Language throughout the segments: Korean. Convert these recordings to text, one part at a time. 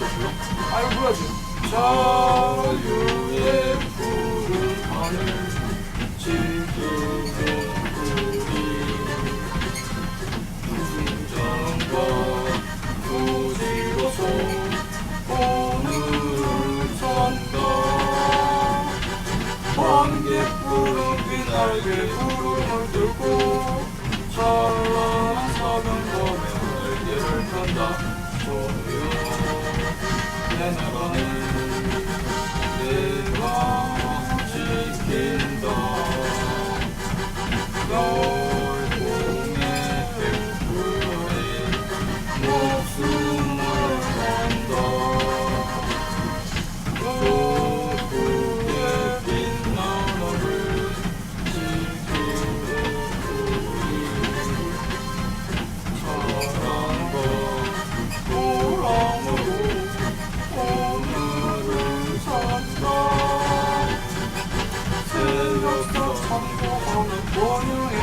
또 불러? 아 이거 불러야지 자유의 푸른 하늘 지금은 우리 순정과 부지로서 오늘을 산다 번개 푸른 빛날개 구름을 뚫고 찬란한 사명감에 날개를 편다 소요 내 정도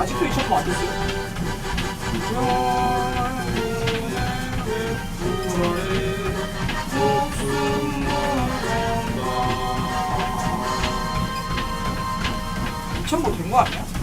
아직도 이 정도 안 됐어요? 목숨을 건다 2,000뭐 된거 아니야?